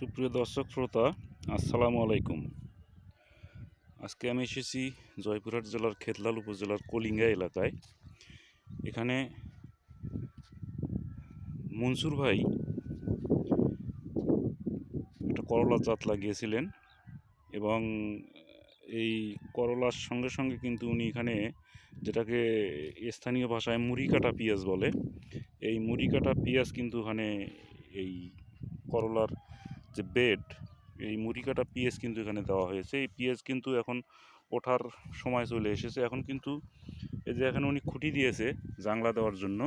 সুপ্রিয় দর্শক শ্রোতা, আসসালামু আলাইকুম। আজকে আমি এসেছি জয়পুরহাট জেলার খেতলাল উপজেলার কলিঙ্গা এলাকায়। এখানে মনসুর ভাই একটা করলার জাত লাগিয়েছিলেন এবং এই করলার সঙ্গে সঙ্গে কিন্তু উনি এখানে যেটাকে স্থানীয় ভাষায় মুড়ি কাটা পেঁয়াজ বলে, এই মুড়ি কাটা পেঁয়াজ কিন্তু ওখানে এই করলার যে বেড এই মুড়ি কাটা পিএস কিন্তু এখানে দেওয়া হয়েছে। এই পিএস কিন্তু এখন ওঠার সময় চলে এসেছে। এখন কিন্তু এই যে এখানে উনি খুঁটি দিয়েছে জাংলা দেওয়ার জন্য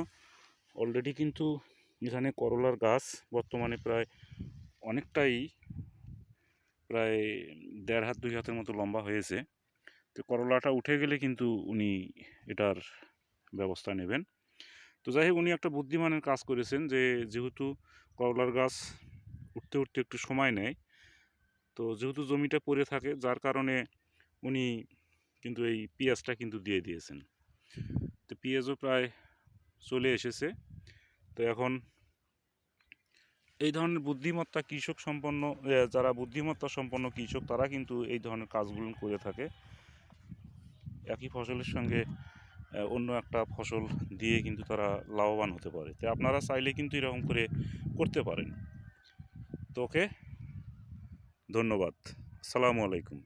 অলরেডি কিন্তু এখানে করলার গাছ বর্তমানে প্রায় অনেকটাই, প্রায় দেড় হাত, দুই হাতের মতো লম্বা হয়েছে। তো করলাটা উঠে গেলে কিন্তু উনি এটার ব্যবস্থা নেবেন। তো যাই হোক, উনি একটা বুদ্ধিমানের কাজ করেছেন যে যেহেতু করলার গাছ উঠতে উঠতে একটু সময় নেয়। তো যেহেতু জমিটা পড়ে থাকে, যার কারণে উনি কিন্তু এই পেঁয়াজটা কিন্তু দিয়ে দিয়েছেন। তো পেঁয়াজও প্রায় চলে এসেছে। তো এখন এই ধরনের বুদ্ধিমত্তা কৃষক সম্পন্ন যারা বুদ্ধিমত্তা সম্পন্ন কৃষক, তারা কিন্তু এই ধরনের কাজগুলো করে থাকে। একই ফসলের সঙ্গে অন্য একটা ফসল দিয়ে কিন্তু তারা লাভবান হতে পারে। তো আপনারা চাইলে কিন্তু এরকম করে করতে পারেন। তো ওকে ধন্যবাদ। সালামু আলাইকুম।